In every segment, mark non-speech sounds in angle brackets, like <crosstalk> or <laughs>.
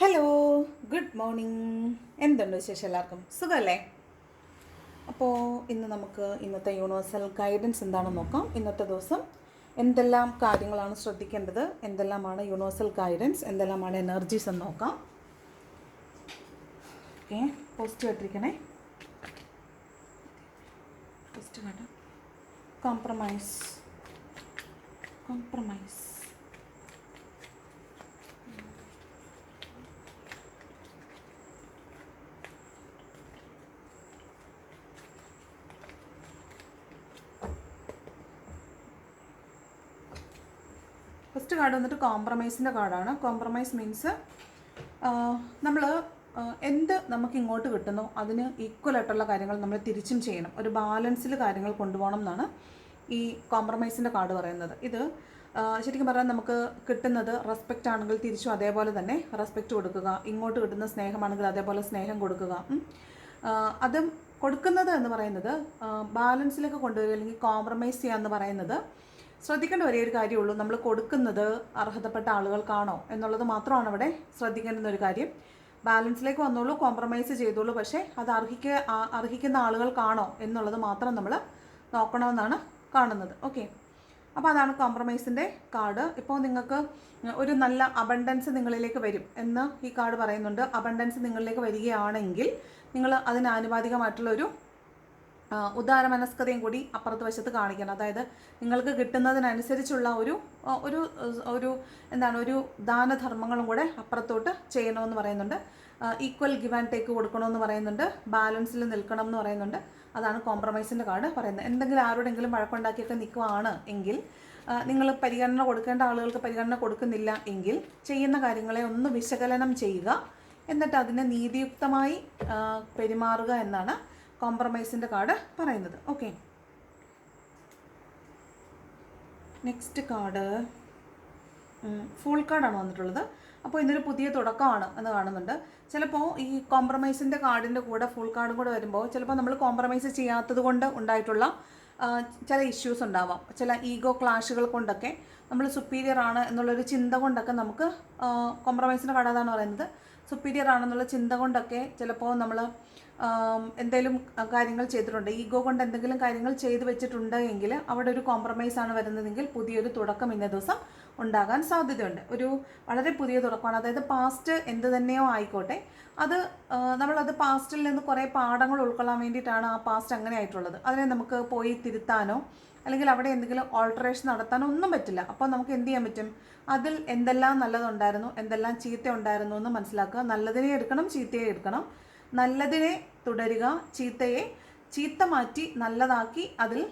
Hello good morning എന്തുണ്ട് വിശേഷം എല്ലാവർക്കും? സുഖമല്ലേ? അപ്പോൾ ഇന്ന് നമുക്ക് ഇന്നത്തെ യൂണിവേഴ്സൽ ഗൈഡൻസ് എന്താണെന്ന് നോക്കാം. ഇന്നത്തെ ദിവസം എന്തെല്ലാം കാര്യങ്ങളാണ് ശ്രദ്ധിക്കേണ്ടത്? എന്തെല്ലാമാണ് യൂണിവേഴ്സൽ ഗൈഡൻസ് എന്തെല്ലാമാണ് എനർജീസ് എന്ന് നോക്കാം. ഓക്കെ പോസ്റ്റ് ഇട്ടിരിക്കണേ. പോസ്റ്റ് കേട്ടോ കോംപ്രമൈസ് കോംപ്രമൈസ് കാർഡ് വന്നിട്ട് കോംപ്രമൈസിന്റെ കാർഡാണ് കോംപ്രമൈസ് മീൻസ് നമ്മൾ എന്ത് നമുക്ക് ഇങ്ങോട്ട് കിട്ടുന്നോ അതിന് ഈക്വൽ ആയിട്ടുള്ള കാര്യങ്ങൾ നമ്മൾ തിരിച്ചും ചെയ്യണം. ഒരു ബാലൻസിൽ കാര്യങ്ങൾ കൊണ്ടുപോകണം എന്നാണ് ഈ കോംപ്രമൈസിന്റെ കാർഡ് പറയുന്നത്. ഇത് ശരിക്കും പറഞ്ഞാൽ നമുക്ക് കിട്ടുന്നത് റെസ്പെക്റ്റ് ആണെങ്കിൽ തിരിച്ചും അതേപോലെ തന്നെ റെസ്പെക്റ്റ് കൊടുക്കുക ഇങ്ങോട്ട് കിട്ടുന്ന സ്നേഹമാണെങ്കിൽ അതേപോലെ സ്നേഹം കൊടുക്കുക. അതും കൊടുക്കുന്നത് എന്ന് പറയുന്നത് ബാലൻസിലേക്ക് കൊണ്ടുവരിക അല്ലെങ്കിൽ കോംപ്രമൈസ് ചെയ്യുക എന്ന് പറയുന്നത് ശ്രദ്ധിക്കേണ്ട ഒരേ ഒരു കാര്യമുള്ളൂ നമ്മൾ കൊടുക്കുന്നത് അർഹതപ്പെട്ട ആളുകൾക്കാണോ എന്നുള്ളത് മാത്രമാണ് അവിടെ ശ്രദ്ധിക്കേണ്ടുന്ന ഒരു കാര്യം. ബാലൻസിലേക്ക് വന്നോളൂ കോംപ്രമൈസ് ചെയ്തോളൂ. പക്ഷേ അത് അർഹിക്ക അർഹിക്കുന്ന ആളുകൾക്കാണോ എന്നുള്ളത് മാത്രം നമ്മൾ നോക്കണമെന്നാണ് കാണുന്നത്. ഓക്കെ. അപ്പോൾ അതാണ് കോംപ്രമൈസിന്റെ കാർഡ്. ഇപ്പോൾ നിങ്ങൾക്ക് ഒരു നല്ല അബണ്ടൻസ് നിങ്ങളിലേക്ക് വരും എന്ന് ഈ കാർഡ് പറയുന്നുണ്ട്. അബണ്ടൻസ് നിങ്ങളിലേക്ക് വരികയാണെങ്കിൽ നിങ്ങൾ അതിന് ആനുപാതികമായിട്ടുള്ള ഒരു ആ, ഉദാരമനസ്കതയും കൂടി അപ്പുറത്ത് വശത്ത് കാണിക്കണം. അതായത് നിങ്ങൾക്ക് കിട്ടുന്നതിനനുസരിച്ചുള്ള ഒരു ഒരു ഒരു എന്താണ് ഒരു ദാനധർമ്മങ്ങളും കൂടെ അപ്പുറത്തോട്ട് ചെയ്യണമെന്ന് പറയുന്നുണ്ട്. ഈക്വൽ ഗിവ് ആൻഡ് ടേക്ക് കൊടുക്കണമെന്ന് പറയുന്നുണ്ട്. ബാലൻസിൽ നിൽക്കണം എന്ന് പറയുന്നുണ്ട്. അതാണ് കോംപ്രമൈസിന്റെ കാർഡ് പറയുന്നത്. എന്തെങ്കിലും ആരോടെങ്കിലും വഴക്കുണ്ടാക്കിയൊക്കെ നിൽക്കുവാണ് എങ്കിൽ നിങ്ങൾ പരിഗണന കൊടുക്കേണ്ട ആളുകൾക്ക് പരിഗണന കൊടുക്കുന്നില്ല എങ്കിൽ ചെയ്യുന്ന കാര്യങ്ങളെ ഒന്ന് വിശകലനം ചെയ്യുക. എന്നിട്ട് അതിനെ നീതിയുക്തമായി പെരുമാറുക എന്നാണ് കോംപ്രമൈസിന്റെ കാർഡ് പറയുന്നത്. ഓക്കെ നെക്സ്റ്റ് കാർഡ് ഫുൾ കാർഡാണ് വന്നിട്ടുള്ളത്. അപ്പോൾ ഇതൊരു പുതിയ തുടക്കമാണ് എന്ന് കാണുന്നുണ്ട്. ചിലപ്പോൾ ഈ കോംപ്രമൈസിന്റെ കാർഡിന്റെ കൂടെ ഫുൾ കാർഡും കൂടെ വരുമ്പോൾ ചിലപ്പോൾ നമ്മൾ കോംപ്രമൈസ് ചെയ്യാത്തത് കൊണ്ട് ഉണ്ടായിട്ടുള്ള ചില ഇഷ്യൂസ് ഉണ്ടാവാം. ചില ഈഗോ ക്ലാഷുകൾ കൊണ്ടൊക്കെ നമ്മൾ സുപ്പീരിയർ ആണ് എന്നുള്ളൊരു ചിന്ത കൊണ്ടൊക്കെ നമുക്ക് കോംപ്രമൈസിന്റെ കാർഡ് അതാണ് പറയുന്നത്. സുപ്പീരിയർ ആണെന്നുള്ള ചിന്ത കൊണ്ടൊക്കെ ചിലപ്പോൾ നമ്മൾ എന്തെങ്കിലും കാര്യങ്ങൾ ചെയ്തിട്ടുണ്ട്. ഈഗോ കൊണ്ട് എന്തെങ്കിലും കാര്യങ്ങൾ ചെയ്തു വെച്ചിട്ടുണ്ട് എങ്കിൽ അവിടെ ഒരു കോംപ്രമൈസ് ആണ് വരുന്നതെങ്കിൽ പുതിയൊരു തുടക്കം ഇന്ന ദിവസം ഉണ്ടാകാൻ സാധ്യതയുണ്ട്. ഒരു വളരെ പുതിയ തുടക്കമാണ്. അതായത് പാസ്റ്റ് എന്ത് തന്നെയോ ആയിക്കോട്ടെ അത് നമ്മളത് പാസ്റ്റിൽ നിന്ന് കുറേ പാഠങ്ങൾ ഉൾക്കൊള്ളാൻ വേണ്ടിയിട്ടാണ് ആ പാസ്റ്റ് അങ്ങനെ ആയിട്ടുള്ളത്. അതിനെ നമുക്ക് പോയി തിരുത്താനോ അല്ലെങ്കിൽ അവിടെ എന്തെങ്കിലും ഓൾട്ടറേഷൻ നടത്താനോ ഒന്നും പറ്റില്ല. അപ്പോൾ നമുക്ക് എന്ത് ചെയ്യാൻ പറ്റും? അതിൽ എന്തെല്ലാം നല്ലതുണ്ടായിരുന്നു എന്തെല്ലാം ചീത്ത ഉണ്ടായിരുന്നു എന്ന് മനസ്സിലാക്കുക. നല്ലതിനെ എടുക്കണം ചീത്തയെ എടുക്കണം. നല്ലതിനെ തുടരുക ചീത്തയെ ചീത്ത മാറ്റി നല്ലതാക്കി അതിൽ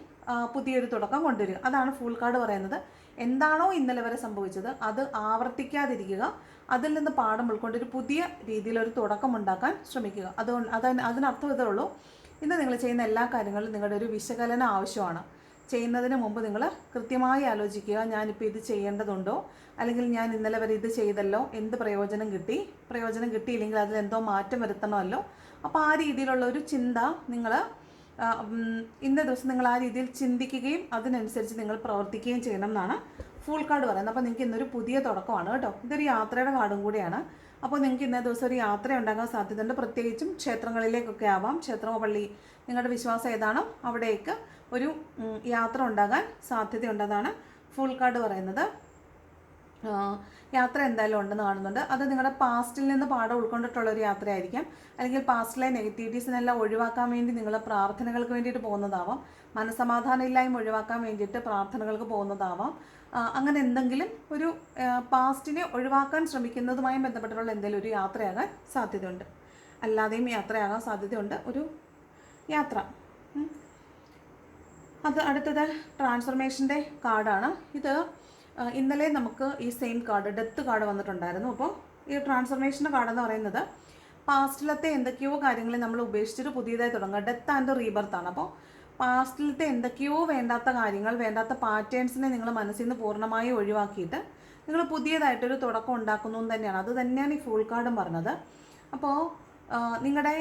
പുതിയൊരു തുടക്കം കൊണ്ടുവരിക. അതാണ് ഫുൾ കാർഡ് പറയുന്നത്. എന്താണോ ഇന്നലെ വരെ സംഭവിച്ചത് അത് ആവർത്തിക്കാതിരിക്കുക അതിൽ നിന്ന് പാഠം ഉൾക്കൊണ്ട് ഒരു പുതിയ രീതിയിലൊരു തുടക്കം ഉണ്ടാക്കാൻ ശ്രമിക്കുക. അതുകൊണ്ട് അത് അതിനർത്ഥം ഇതേ ഉള്ളൂ. ഇന്ന് നിങ്ങൾ ചെയ്യുന്ന എല്ലാ കാര്യങ്ങളിലും നിങ്ങളുടെ ഒരു വിശകലനം ആവശ്യമാണ്. ചെയ്യുന്നതിന് മുമ്പ് നിങ്ങൾ കൃത്യമായി ആലോചിക്കുക ഞാനിപ്പോൾ ഇത് ചെയ്യേണ്ടതുണ്ടോ? അല്ലെങ്കിൽ ഞാൻ ഇന്നലെ വരെ ഇത് ചെയ്തല്ലോ എന്ത് പ്രയോജനം കിട്ടി? പ്രയോജനം കിട്ടിയില്ലെങ്കിൽ അതിൽ എന്തോ മാറ്റം വരുത്തണമല്ലോ? അപ്പോൾ ആ രീതിയിലുള്ള ഒരു ചിന്ത നിങ്ങൾ ഇന്ന ദിവസം നിങ്ങൾ ആ രീതിയിൽ ചിന്തിക്കുകയും അതിനനുസരിച്ച് നിങ്ങൾ പ്രവർത്തിക്കുകയും ചെയ്യണം എന്നാണ് ഫുൾ കാർഡ് പറയുന്നത്. അപ്പോൾ നിങ്ങൾക്ക് ഇന്നൊരു പുതിയ തുടക്കമാണ് കേട്ടോ. ഇതൊരു യാത്രയുടെ കാർഡും കൂടിയാണ്. അപ്പോൾ നിങ്ങൾക്ക് ഇന്നേ ദിവസം ഒരു യാത്ര ഉണ്ടാകാൻ സാധ്യതയുണ്ട്. പ്രത്യേകിച്ചും ക്ഷേത്രങ്ങളിലേക്കൊക്കെ ആവാം. ക്ഷേത്രമോ പള്ളി നിങ്ങളുടെ വിശ്വാസം ഏതാണോ? അവിടേക്ക് ഒരു യാത്ര ഉണ്ടാകാൻ സാധ്യതയുണ്ടെന്നാണ് ഫുൾ കാർഡ് പറയുന്നത് യാത്ര എന്തായാലും ഉണ്ടെന്ന് കാണുന്നുണ്ട്. അത് നിങ്ങളുടെ പാസ്റ്റിൽ നിന്ന് പാഠം ഉൾക്കൊണ്ടിട്ടുള്ള ഒരു യാത്രയായിരിക്കാം. അല്ലെങ്കിൽ പാസ്റ്റിലെ നെഗറ്റിവിറ്റീസിനെല്ലാം ഒഴിവാക്കാൻ വേണ്ടി നിങ്ങൾ പ്രാർത്ഥനകൾക്ക് വേണ്ടിയിട്ട് പോകുന്നതാവാം. മനസമാധാനം ഇല്ലായ്മ ഒഴിവാക്കാൻ വേണ്ടിയിട്ട് പ്രാർത്ഥനകൾക്ക് പോകുന്നതാവാം. അങ്ങനെ എന്തെങ്കിലും ഒരു പാസ്റ്റിനെ ഒഴിവാക്കാൻ ശ്രമിക്കുന്നതുമായി ബന്ധപ്പെട്ടുള്ള എന്തെങ്കിലും ഒരു യാത്രയാകാൻ സാധ്യതയുണ്ട്. അല്ലാതെയും യാത്രയാകാൻ സാധ്യതയുണ്ട്. ഒരു യാത്ര. അത് അടുത്തത് ട്രാൻസ്ഫർമേഷന്റെ കാർഡാണ്. ഇത് ഇന്നലെ നമുക്ക് ഈ സെയിം കാർഡ് ഡെത്ത് കാർഡ് വന്നിട്ടുണ്ടായിരുന്നു. അപ്പോൾ ഈ ട്രാൻസ്ഫർമേഷന്റെ കാർഡ് എന്ന് പറയുന്നത് പാസ്റ്റിലത്തെ എന്തൊക്കെയോ കാര്യങ്ങളെ നമ്മൾ ഉപേക്ഷിച്ചിട്ട് പുതിയതായി തുടങ്ങുക. ഡെത്ത് ആൻഡ് റീബർത്താണ് അപ്പോൾ പാസ്റ്റിലത്തെ എന്തൊക്കെയോ വേണ്ടാത്ത കാര്യങ്ങൾ വേണ്ടാത്ത പാറ്റേൺസിനെ നിങ്ങൾ മനസ്സിൽ നിന്ന് പൂർണമായി ഒഴിവാക്കിയിട്ട് നിങ്ങൾ പുതിയതായിട്ടൊരു തുടക്കം ഉണ്ടാക്കുന്നു എന്ന് തന്നെയാണ്. അത് തന്നെയാണ് ഈ ഫുൾ കാർഡും പറഞ്ഞത്. അപ്പോൾ നിങ്ങളുടെ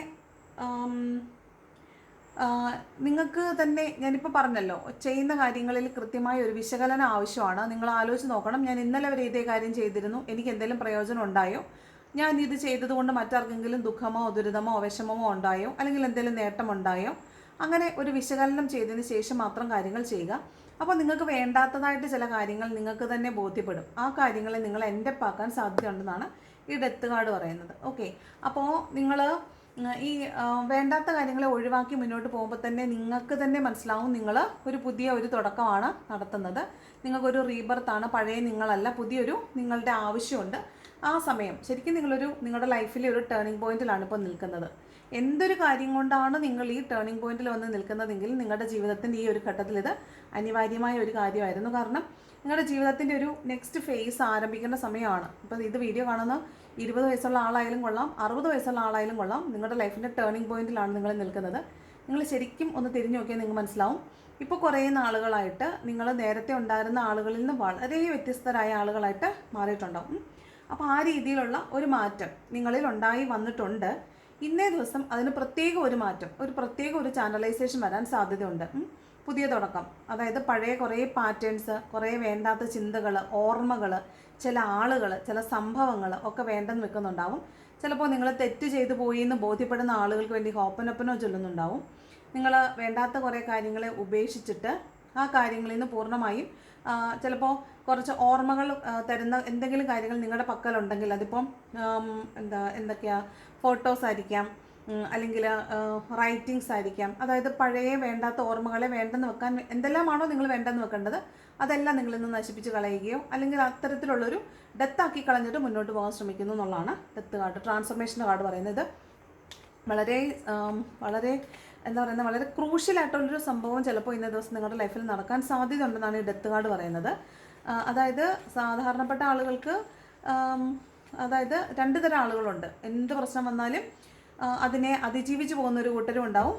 നിങ്ങൾക്ക് തന്നെ ഞാനിപ്പോൾ പറഞ്ഞല്ലോ ചെയ്യുന്ന കാര്യങ്ങളിൽ കൃത്യമായ ഒരു വിശകലനം ആവശ്യമാണ്. നിങ്ങൾ ആലോചിച്ച് നോക്കണം. ഞാൻ ഇന്നലെ വരെ ഇതേ കാര്യം ചെയ്തിരുന്നു. എനിക്ക് എന്തെങ്കിലും പ്രയോജനം ഉണ്ടായോ? ഞാൻ ഇത് ചെയ്തതുകൊണ്ട് മറ്റാർക്കെങ്കിലും ദുഃഖമോ ദുരിതമോ വിഷമമോ ഉണ്ടായോ? അല്ലെങ്കിൽ എന്തെങ്കിലും നേട്ടമുണ്ടായോ അങ്ങനെ ഒരു വിശകലനം ചെയ്തതിന് ശേഷം മാത്രം കാര്യങ്ങൾ ചെയ്യുക. അപ്പോൾ നിങ്ങൾക്ക് വേണ്ടാത്തതായിട്ട് ചില കാര്യങ്ങൾ നിങ്ങൾക്ക് തന്നെ ബോധ്യപ്പെടും. ആ കാര്യങ്ങളെ നിങ്ങൾ എന്റെ പാക്കാൻ സാധ്യതയുണ്ടെന്നാണ് ഈ ഡെത്ത് കാർഡ് പറയുന്നത്. ഓക്കെ. അപ്പോൾ നിങ്ങൾ ഈ വേണ്ടാത്ത കാര്യങ്ങളെ ഒഴിവാക്കി മുന്നോട്ട് പോകുമ്പോൾ തന്നെ നിങ്ങൾക്ക് തന്നെ മനസ്സിലാവും നിങ്ങൾ ഒരു പുതിയ ഒരു തുടക്കമാണ് നടത്തുന്നത്. നിങ്ങൾക്കൊരു റീബർത്താണ് പഴയ നിങ്ങളല്ല. പുതിയൊരു നിങ്ങളുടെ ആവശ്യമുണ്ട്. ആ സമയം ശരിക്കും നിങ്ങളൊരു നിങ്ങളുടെ ലൈഫിലെ ഒരു ടേണിംഗ് പോയിന്റിലാണ് ഇപ്പോൾ നിൽക്കുന്നത്. എന്തൊരു കാര്യം കൊണ്ടാണ് നിങ്ങൾ ഈ ടേണിംഗ് പോയിന്റിൽ വന്ന് നിൽക്കുന്നതെങ്കിൽ നിങ്ങളുടെ ജീവിതത്തിന്റെ ഈ ഒരു ഘട്ടത്തിൽ ഇത് അനിവാര്യമായ ഒരു കാര്യമായിരുന്നു. കാരണം നിങ്ങളുടെ ജീവിതത്തിന്റെ ഒരു നെക്സ്റ്റ് ഫേസ് ആരംഭിക്കേണ്ട സമയമാണ്. അപ്പോൾ ഇത് വീഡിയോ കാണുന്ന ഇരുപത് വയസ്സുള്ള ആളായാലും കൊള്ളാം അറുപത് വയസ്സുള്ള ആളായാലും കൊള്ളാം നിങ്ങളുടെ ലൈഫിന്റെ ടേണിംഗ് പോയിന്റിലാണ് നിങ്ങൾ നിൽക്കുന്നത്. നിങ്ങൾ ശരിക്കും ഒന്ന് തിരിഞ്ഞു നോക്കിയാൽ നിങ്ങൾക്ക് മനസ്സിലാവും. ഇപ്പോൾ കുറേ നാളുകളായിട്ട് നിങ്ങൾ നേരത്തെ ഉണ്ടായിരുന്ന ആളുകളിൽ നിന്ന് വളരെ വ്യത്യസ്തരായ ആളുകളായിട്ട് മാറിയിട്ടുണ്ടാവും. അപ്പോൾ ആ രീതിയിലുള്ള ഒരു മാറ്റം നിങ്ങളിൽ ഉണ്ടായി വന്നിട്ടുണ്ട്. ഇന്നേ ദിവസം അതിന് പ്രത്യേക ഒരു മാറ്റം ഒരു പ്രത്യേക ഒരു ചാനലൈസേഷൻ വരാൻ സാധ്യതയുണ്ട്. പുതിയ തുടക്കം. അതായത് പഴയ കുറേ പാറ്റേൺസ് കുറേ വേണ്ടാത്ത ചിന്തകൾ ഓർമ്മകൾ ചില ആളുകൾ ചില സംഭവങ്ങൾ ഒക്കെ വേണ്ടെന്ന് വെക്കുന്നുണ്ടാവും. ചിലപ്പോൾ നിങ്ങൾ തെറ്റ് ചെയ്തു പോയി എന്ന് ബോധ്യപ്പെടുന്ന ആളുകൾക്ക് വേണ്ടി ഹോപ്പനൊപ്പനോ ചൊല്ലുന്നുണ്ടാവും. നിങ്ങൾ വേണ്ടാത്ത കുറേ കാര്യങ്ങളെ ഉപേക്ഷിച്ചിട്ട് ആ കാര്യങ്ങളിൽ നിന്ന് പൂർണമായും ചിലപ്പോൾ കുറച്ച് ഓർമ്മകൾ തരുന്ന എന്തെങ്കിലും കാര്യങ്ങൾ നിങ്ങളുടെ പക്കലുണ്ടെങ്കിൽ അതിപ്പം എന്താ എന്തൊക്കെയാ ഫോട്ടോസ് ആയിരിക്കാം അല്ലെങ്കിൽ റൈറ്റിങ്സ് ആയിരിക്കാം. അതായത് പഴയ വേണ്ടാത്ത ഓർമ്മകളെ വേണ്ടെന്ന് വെക്കാൻ എന്തെല്ലാമാണോ നിങ്ങൾ വേണ്ടെന്ന് വെക്കേണ്ടത് അതെല്ലാം നിങ്ങൾ നിന്ന് നശിപ്പിച്ച് കളയുകയോ അല്ലെങ്കിൽ അത്തരത്തിലുള്ളൊരു ഡെത്താക്കി കളഞ്ഞിട്ട് മുന്നോട്ട് പോകാൻ ശ്രമിക്കുന്നു എന്നുള്ളതാണ് ഡെത്ത് കാർഡ് ട്രാൻസ്ഫർമേഷൻ കാർഡ് പറയുന്നത്. വളരെ വളരെ എന്താ പറയുന്നത് വളരെ ക്രൂഷ്യൽ ആയിട്ടുള്ളൊരു സംഭവം ചിലപ്പോൾ ഇന്നേ ദിവസം നിങ്ങളുടെ ലൈഫിൽ നടക്കാൻ സാധ്യത ഉണ്ടെന്നാണ് ഈ ഡെത്ത് കാർഡ് പറയുന്നത്. അതായത് സാധാരണപ്പെട്ട ആളുകൾക്ക് അതായത് രണ്ട് തരം ആളുകളുണ്ട്. എന്ത് പ്രശ്നം വന്നാലും അതിനെ അതിജീവിച്ച് പോകുന്ന ഒരു കൂട്ടരും ഉണ്ടാവും.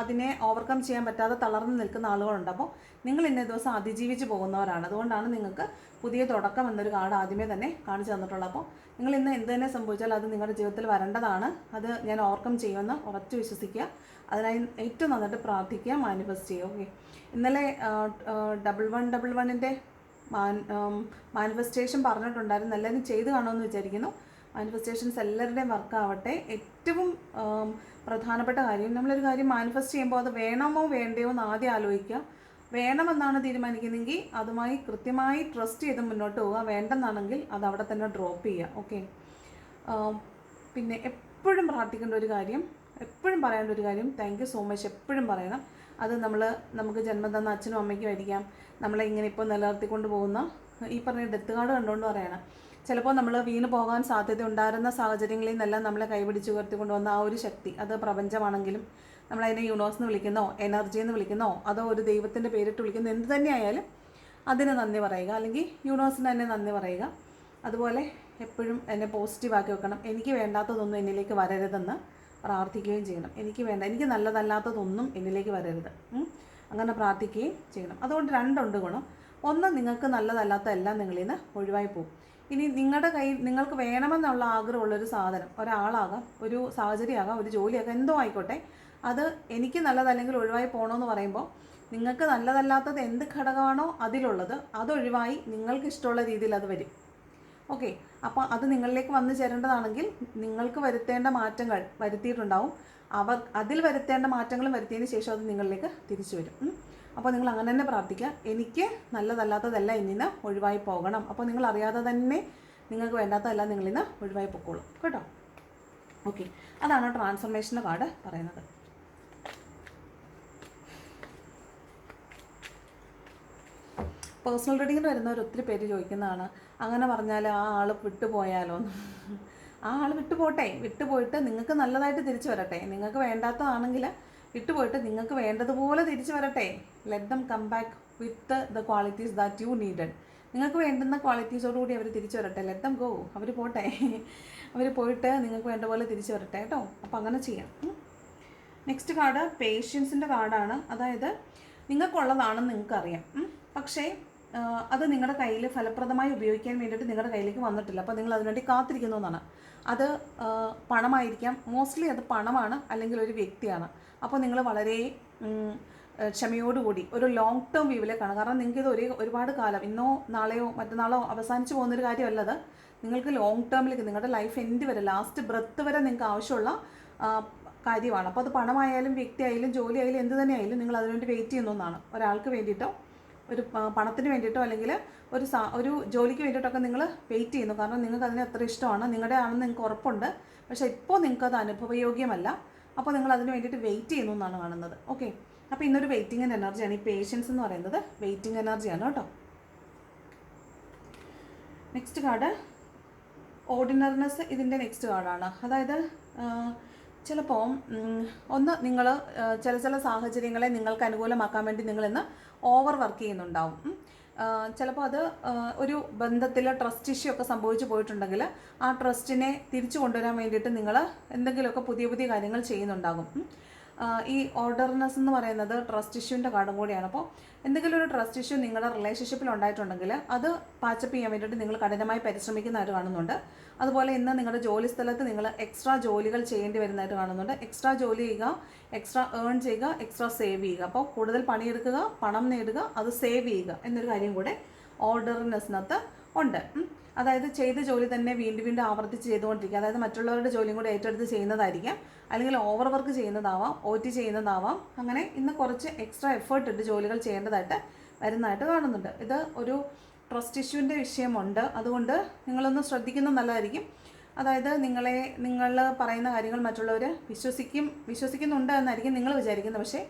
അതിനെ ഓവർകം ചെയ്യാൻ പറ്റാതെ തളർന്നു നിൽക്കുന്ന ആളുകളുണ്ട്. അപ്പോൾ നിങ്ങൾ ഇന്നേ ദിവസം അതിജീവിച്ച് പോകുന്നവരാണ്. അതുകൊണ്ടാണ് നിങ്ങൾക്ക് പുതിയ തുടക്കം എന്നൊരു കാർഡ് ആദ്യമേ തന്നെ കാണിച്ചു തന്നിട്ടുള്ളത്. അപ്പോൾ നിങ്ങൾ ഇന്ന് എന്ത് തന്നെ സംഭവിച്ചാൽ അത് നിങ്ങളുടെ ജീവിതത്തിൽ വരേണ്ടതാണ്. അത് ഞാൻ ഓവർകം ചെയ്യുമെന്ന് ഉറച്ചു വിശ്വസിക്കുക. അതിനായി ഏറ്റവും നന്നായിട്ട് പ്രാർത്ഥിക്കുക മാനിഫെസ്റ്റ് ചെയ്യുക ഓക്കെ ഇന്നലെ ഡബിൾ വൺ ഡബിൾ വണ്ണിന്റെ മാൻ മാനിഫെസ്റ്റേഷൻ പറഞ്ഞിട്ടുണ്ടായിരുന്നു. എല്ലാവരും ചെയ്ത് കാണുമെന്ന് വിചാരിക്കുന്നു. മാനിഫെസ്റ്റേഷൻസ് എല്ലാവരുടെയും വർക്കാവട്ടെ ഏറ്റവും പ്രധാനപ്പെട്ട കാര്യം നമ്മളൊരു കാര്യം മാനിഫെസ്റ്റ് ചെയ്യുമ്പോൾ അത് വേണമോ വേണ്ടയോ എന്ന് ആദ്യം ആലോചിക്കുക. വേണമെന്നാണ് തീരുമാനിക്കുന്നതെങ്കിൽ അതുമായി കൃത്യമായി ട്രസ്റ്റ് ചെയ്ത് മുന്നോട്ട് പോവുക. വേണ്ടെന്നാണെങ്കിൽ അത് അവിടെ തന്നെ ഡ്രോപ്പ് ചെയ്യുക ഓക്കെ പിന്നെ എപ്പോഴും പ്രാർത്ഥിക്കേണ്ട ഒരു കാര്യം എപ്പോഴും പറയേണ്ട ഒരു കാര്യം താങ്ക് യു സോ മച്ച് എപ്പോഴും പറയണം. അത് നമ്മൾ നമുക്ക് ജന്മം തന്ന അച്ഛനും അമ്മയ്ക്കും ആയിരിക്കാം. നമ്മളെ ഇങ്ങനെ ഇപ്പോൾ നിലനിർത്തിക്കൊണ്ട് പോകുന്ന ഈ പറഞ്ഞ ഡെത്ത് കാർഡ് കണ്ടുകൊണ്ട് പറയണം. ചിലപ്പോൾ നമ്മൾ വീണ് പോകാൻ സാധ്യത ഉണ്ടായിരുന്ന സാഹചര്യങ്ങളിൽ നിന്നെല്ലാം നമ്മളെ കൈപിടിച്ച് ഉയർത്തിക്കൊണ്ട് വന്ന ആ ഒരു ശക്തി അത് പ്രപഞ്ചമാണെങ്കിലും നമ്മളതിനെ യൂണിവേഴ്സ് എന്ന് വിളിക്കുന്നോ എനർജി എന്ന് വിളിക്കുന്നോ അതോ ഒരു ദൈവത്തിന്റെ പേരിട്ട് വിളിക്കുന്നോ എന്ത് തന്നെയായാലും അതിന് നന്ദി പറയുക. അല്ലെങ്കിൽ യൂണിവേഴ്സിന് തന്നെ നന്ദി പറയുക. അതുപോലെ എപ്പോഴും എന്നെ പോസിറ്റീവാക്കി വെക്കണം. എനിക്ക് വേണ്ടാത്തതൊന്നും എന്നിലേക്ക് വരരുതെന്ന് പ്രാർത്ഥിക്കുകയും ചെയ്യണം. എനിക്ക് വേണ്ട. എനിക്ക് നല്ലതല്ലാത്തതൊന്നും എന്നിലേക്ക് വരരുത്. അങ്ങനെ പ്രാർത്ഥിക്കുകയും ചെയ്യണം. അതുകൊണ്ട് രണ്ടുണ്ട് ഗുണം. ഒന്ന് നിങ്ങൾക്ക് നല്ലതല്ലാത്ത എല്ലാം നിങ്ങളിൽ നിന്ന് ഒഴിവായി പോകും. ഇനി നിങ്ങളുടെ കയ്യിൽ നിങ്ങൾക്ക് വേണമെന്നുള്ള ആഗ്രഹമുള്ളൊരു സാധനം ഒരാളാകാം ഒരു സാഹചര്യമാകാം ഒരു ജോലിയാകാം എന്തോ ആയിക്കോട്ടെ. അത് എനിക്ക് നല്ലതല്ലെങ്കിൽ ഒഴിവായി പോകണമെന്ന് പറയുമ്പോൾ നിങ്ങൾക്ക് നല്ലതല്ലാത്തത് എന്ത് ഘടകമാണോ അതിലുള്ളത് അതൊഴിവായി നിങ്ങൾക്ക് ഇഷ്ടമുള്ള രീതിയിൽ അത് വരും. ഓക്കെ. അപ്പോൾ അത് നിങ്ങളിലേക്ക് വന്നു ചേരേണ്ടതാണെങ്കിൽ നിങ്ങൾക്ക് വരുത്തേണ്ട മാറ്റങ്ങൾ വരുത്തിയിട്ടുണ്ടാവും. അവർ അതിൽ വരുത്തേണ്ട മാറ്റങ്ങളും വരുത്തിയതിന് ശേഷം അത് നിങ്ങളിലേക്ക് തിരിച്ചു വരും. അപ്പോൾ നിങ്ങൾ അങ്ങനെ തന്നെ പ്രാർത്ഥിക്കുക. എനിക്ക് നല്ലതല്ലാത്തതല്ല ഇന്നിന്ന് നിന്ന് ഒഴിവായി പോകണം. അപ്പോൾ നിങ്ങൾ അറിയാതെ തന്നെ നിങ്ങൾക്ക് വേണ്ടാത്തതല്ല നിങ്ങളിൽ നിന്ന് ഒഴിവായി പൊക്കോളും. കേട്ടോ? ഓക്കെ. അതാണ് ട്രാൻസ്ഫർമേഷന്റെ കാർഡ് പറയുന്നത്. പേഴ്സണൽ റീഡിങ്ങിന് വരുന്നവർ ഒത്തിരി പേര് ചോദിക്കുന്നതാണ് അങ്ങനെ പറഞ്ഞാൽ ആ ആൾ വിട്ടുപോയാലോ ആ ആൾ വിട്ടുപോട്ടെ. വിട്ടുപോയിട്ട് നിങ്ങൾക്ക് നല്ലതായിട്ട് തിരിച്ചു വരട്ടെ. നിങ്ങൾക്ക് വേണ്ടാത്തതാണെങ്കിൽ വിട്ടുപോയിട്ട് നിങ്ങൾക്ക് വേണ്ടതുപോലെ തിരിച്ചു വരട്ടെ. Let them come back with the qualities that you needed നിങ്ങൾക്ക് വേണ്ടുന്ന ക്വാളിറ്റീസോടുകൂടി അവർ തിരിച്ചു വരട്ടെ. ലെറ്റ് ദം ഗോ അവർ പോട്ടെ. അവർ പോയിട്ട് നിങ്ങൾക്ക് വേണ്ട പോലെ തിരിച്ചു വരട്ടെ കേട്ടോ. അപ്പോൾ അങ്ങനെ ചെയ്യാം. നെക്സ്റ്റ് കാർഡ് പേഷ്യൻസിന്റെ കാർഡാണ് അതായത് നിങ്ങൾക്കുള്ളതാണെന്ന് നിങ്ങൾക്കറിയാം. പക്ഷേ അത് നിങ്ങളുടെ കയ്യിൽ ഫലപ്രദമായി ഉപയോഗിക്കാൻ വേണ്ടിയിട്ട് നിങ്ങളുടെ കയ്യിലേക്ക് വന്നിട്ടില്ല. അപ്പോൾ നിങ്ങൾ അതിനുവേണ്ടി കാത്തിരിക്കുന്നു എന്നാണ്. അത് പണമായിരിക്കാം. മോസ്റ്റ്ലി അത് പണമാണ് അല്ലെങ്കിൽ ഒരു വ്യക്തിയാണ്. അപ്പോൾ നിങ്ങൾ വളരെ ക്ഷമയോടുകൂടി ഒരു ലോങ് ടേം വ്യൂവിലേക്കാണ് കാരണം നിങ്ങൾക്ക് ഇത് ഒരു ഒരുപാട് കാലം ഇന്നോ നാളെയോ മറ്റന്നാളോ അവസാനിച്ചു പോകുന്നൊരു കാര്യമല്ലത്. നിങ്ങൾക്ക് ലോങ് ടേമിലേക്ക് നിങ്ങളുടെ ലൈഫ് എൻഡ് വരെ ലാസ്റ്റ് ബ്രത്ത് വരെ നിങ്ങൾക്ക് ആവശ്യമുള്ള കാര്യമാണ്. അപ്പോൾ അത് പണമായാലും വ്യക്തിയായാലും ജോലിയായാലും എന്ത് തന്നെയായാലും നിങ്ങൾ അതിനുവേണ്ടി വെയിറ്റ് ചെയ്യുന്നതാണ് ഒരാൾക്ക് വേണ്ടിയിട്ടോ ഒരു പണത്തിന് വേണ്ടിയിട്ടോ അല്ലെങ്കിൽ ഒരു സാ ഒരു ജോലിക്ക് വേണ്ടിയിട്ടൊക്കെ നിങ്ങൾ വെയിറ്റ് ചെയ്യുന്നു. കാരണം നിങ്ങൾക്ക് അതിന് എത്ര ഇഷ്ടമാണ്. നിങ്ങളുടെ ആണെന്ന് നിങ്ങൾക്ക് ഉറപ്പുണ്ട്. പക്ഷേ ഇപ്പോൾ നിങ്ങൾക്ക് അത് അനുഭവയോഗ്യമല്ല. അപ്പോൾ നിങ്ങൾ അതിന് വേണ്ടിയിട്ട് വെയിറ്റ് ചെയ്യുന്നു എന്നാണ് കാണുന്നത്. ഓക്കെ അപ്പോൾ ഇന്നൊരു വെയിറ്റിംഗ് എനർജിയാണ് ഈ പേഷ്യൻസ് എന്ന് പറയുന്നത് വെയിറ്റിംഗ് എനർജിയാണ് കേട്ടോ. നെക്സ്റ്റ് കാർഡ് ഓർഡിനറിനെസ് ഇതിന്റെ നെക്സ്റ്റ് കാർഡാണ് അതായത് ചിലപ്പോൾ ഒന്ന് നിങ്ങൾ ചില ചില സാഹചര്യങ്ങളെ നിങ്ങൾക്ക് അനുകൂലമാക്കാൻ വേണ്ടി നിങ്ങൾ ഇന്ന് ഓവർ വർക്ക് ചെയ്യുന്നുണ്ടാവും. ചിലപ്പോൾ അത് ഒരു ബന്ധത്തിൽ ട്രസ്റ്റ് ഇഷ്യൂ ഒക്കെ സംഭവിച്ചു പോയിട്ടുണ്ടെങ്കിൽ ആ ട്രസ്റ്റിനെ തിരിച്ചു കൊണ്ടുവരാൻ വേണ്ടിയിട്ട് നിങ്ങൾ എന്തെങ്കിലുമൊക്കെ പുതിയ പുതിയ കാര്യങ്ങൾ ചെയ്യുന്നുണ്ടാകും. ഈ ഓർഡർനെസ് എന്ന് പറയുന്നത് ട്രസ്റ്റ് ഇഷ്യൂവിന്റെ കാർഡും കൂടിയാണ്. അപ്പോൾ എന്തെങ്കിലും ഒരു ട്രസ്റ്റ് ഇഷ്യൂ നിങ്ങളുടെ റിലേഷൻഷിപ്പിൽ ഉണ്ടായിട്ടുണ്ടെങ്കിൽ അത് പാച്ചപ്പ് ചെയ്യാൻ വേണ്ടിയിട്ട് നിങ്ങൾ കഠിനമായി പരിശ്രമിക്കുന്നതായിട്ട് കാണുന്നുണ്ട്. അതുപോലെ ഇന്ന് നിങ്ങളുടെ ജോലി സ്ഥലത്ത് നിങ്ങൾ എക്സ്ട്രാ ജോലികൾ ചെയ്യേണ്ടി വരുന്നതായിട്ട് കാണുന്നുണ്ട്. എക്സ്ട്രാ ജോലി ചെയ്യുക എക്സ്ട്രാ ഏൺ ചെയ്യുക എക്സ്ട്രാ സേവ് ചെയ്യുക. അപ്പോൾ കൂടുതൽ പണിയെടുക്കുക പണം നേടുക അത് സേവ് ചെയ്യുക എന്നൊരു കാര്യം കൂടെ ഓർഡർനെസ്സിനകത്ത് ഉണ്ട്. അതായത് ചെയ്ത ജോലി തന്നെ വീണ്ടും വീണ്ടും ആവർത്തിച്ച് ചെയ്തുകൊണ്ടിരിക്കുക. അതായത് മറ്റുള്ളവരുടെ ജോലിയും കൂടെ ഏറ്റെടുത്ത് ചെയ്യുന്നതായിരിക്കാം. അല്ലെങ്കിൽ ഓവർ വർക്ക് ചെയ്യുന്നതാവാം ഒ ടി ചെയ്യുന്നതാവാം. അങ്ങനെ ഇന്ന് കുറച്ച് എക്സ്ട്രാ എഫേർട്ട് ഇട്ട് ജോലികൾ ചെയ്യേണ്ടതായിട്ട് വരുന്നതായിട്ട് കാണുന്നുണ്ട്. ഇത് ഒരു ട്രസ്റ്റ് ഇഷ്യൂവിന്റെ വിഷയമുണ്ട്. അതുകൊണ്ട് നിങ്ങളൊന്ന് ശ്രദ്ധിക്കുന്നത് നല്ലതായിരിക്കും. അതായത് നിങ്ങളെ നിങ്ങൾ പറയുന്ന കാര്യങ്ങൾ മറ്റുള്ളവർ വിശ്വസിക്കും വിശ്വസിക്കുന്നുണ്ട് എന്നായിരിക്കും നിങ്ങൾ വിചാരിക്കുന്നത്. പക്ഷേ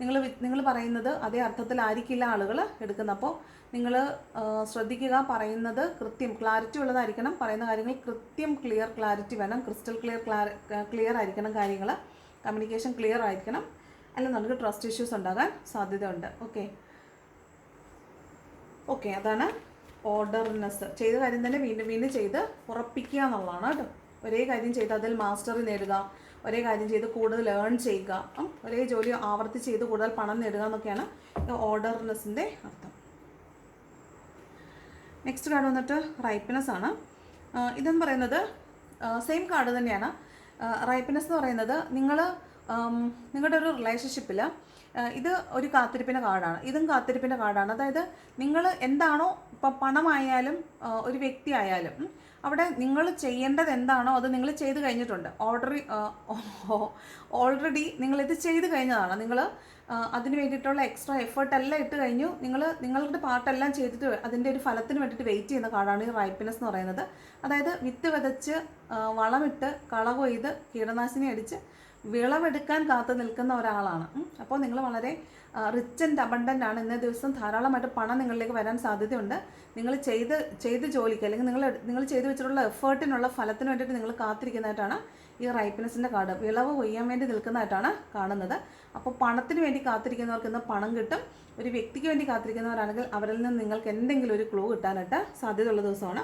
നിങ്ങൾ നിങ്ങൾ പറയുന്നത് അതേ അർത്ഥത്തിലായിരിക്കില്ല ആളുകൾ എടുക്കുന്നത്. അപ്പോൾ നിങ്ങൾ ശ്രദ്ധിക്കുക പറയുന്നത് കൃത്യം ക്ലാരിറ്റി ഉള്ളതായിരിക്കണം. പറയുന്ന കാര്യങ്ങൾ കൃത്യം ക്ലിയർ ക്ലാരിറ്റി വേണം. ക്രിസ്റ്റൽ ക്ലിയർ ക്ലിയർ ആയിരിക്കണം കാര്യങ്ങൾ കമ്മ്യൂണിക്കേഷൻ ക്ലിയർ ആയിരിക്കണം. അല്ലെന്നുണ്ടെങ്കിൽ ട്രസ്റ്റ് ഇഷ്യൂസ് ഉണ്ടാകാൻ സാധ്യതയുണ്ട്. ഓക്കെ ഓക്കെ അതാണ് ഓർഡർനെസ് ചെയ്ത കാര്യം തന്നെ വീണ്ടും വീണ്ടും ചെയ്ത് ഉറപ്പിക്കുക എന്നുള്ളതാണ് കേട്ടോ. ഒരേ കാര്യം ചെയ്ത് അതിൽ മാസ്റ്ററി നേടുക. ഒരേ കാര്യം ചെയ്ത് കൂടുതൽ ഏൺ ചെയ്യുക. ഒരേ ജോലി ആവർത്തി ചെയ്ത് കൂടുതൽ പണം നേടുക എന്നൊക്കെയാണ് ഓർഡർനെസ്സിന്റെ അർത്ഥം. നെക്സ്റ്റ് കാർഡ് വന്നിട്ട് റൈപ്പിനെസ് ആണ്. ഇതെന്ന് പറയുന്നത് സെയിം കാർഡ് തന്നെയാണ്. റൈപ്പിനെസ് എന്ന് പറയുന്നത് നിങ്ങൾ നിങ്ങളുടെ ഒരു റിലേഷൻഷിപ്പിൽ ഇത് ഒരു കാത്തിരിപ്പിന്റെ കാർഡാണ് ഇതും കാത്തിരിപ്പിന്റെ കാർഡാണ് അതായത് നിങ്ങൾ എന്താണോ ഇപ്പം പണമായാലും ഒരു വ്യക്തി ആയാലും അവിടെ നിങ്ങൾ ചെയ്യേണ്ടത് എന്താണോ അത് നിങ്ങൾ ചെയ്ത് കഴിഞ്ഞിട്ടുണ്ട്. ഓൾറെഡി ഓൾറെഡി ഇത് ചെയ്ത് കഴിഞ്ഞതാണ്. നിങ്ങൾ അതിന് വേണ്ടിയിട്ടുള്ള എക്സ്ട്രാ എഫേർട്ട് എല്ലാം ഇട്ട് കഴിഞ്ഞു. നിങ്ങൾ നിങ്ങളുടെ പാർട്ടെല്ലാം ചെയ്തിട്ട് അതിന്റെ ഒരു ഫലത്തിന് വേണ്ടിയിട്ട് വെയിറ്റ് ചെയ്യുന്ന കാർഡാണ് ഈ റൈപ്പിനെസ് എന്ന് പറയുന്നത്. അതായത് വിത്ത് വിതച്ച് വളമിട്ട് കള കൊയ്ത് കീടനാശിനി അടിച്ച് വിളവെടുക്കാൻ കാത്തു നിൽക്കുന്ന ഒരാളാണ്. അപ്പോൾ നിങ്ങൾ വളരെ റിച്ച് ആൻഡ് അബണ്ടന്റ് ആണ്. ഇന്നേ ദിവസം ധാരാളമായിട്ട് പണം നിങ്ങളിലേക്ക് വരാൻ സാധ്യതയുണ്ട്. നിങ്ങൾ ചെയ്ത് ചെയ്ത് ജോലിക്ക് അല്ലെങ്കിൽ നിങ്ങൾ നിങ്ങൾ ചെയ്ത് വെച്ചിട്ടുള്ള എഫേർട്ടിനുള്ള ഫലത്തിന് വേണ്ടിയിട്ട് നിങ്ങൾ കാത്തിരിക്കുന്നതായിട്ടാണ് ഈ റൈപ്പിനെസിന്റെ കാർഡ് വിളവ് കൊയ്യാൻ വേണ്ടി നിൽക്കുന്നതായിട്ടാണ് കാണുന്നത്. അപ്പോൾ പണത്തിന് വേണ്ടി കാത്തിരിക്കുന്നവർക്ക് ഇന്ന് പണം കിട്ടും. ഒരു വ്യക്തിക്ക് വേണ്ടി കാത്തിരിക്കുന്നവരാണെങ്കിൽ അവരിൽ നിന്ന് നിങ്ങൾക്ക് എന്തെങ്കിലും ഒരു ക്ലൂ കിട്ടാനായിട്ട് സാധ്യതയുള്ള ദിവസമാണ്.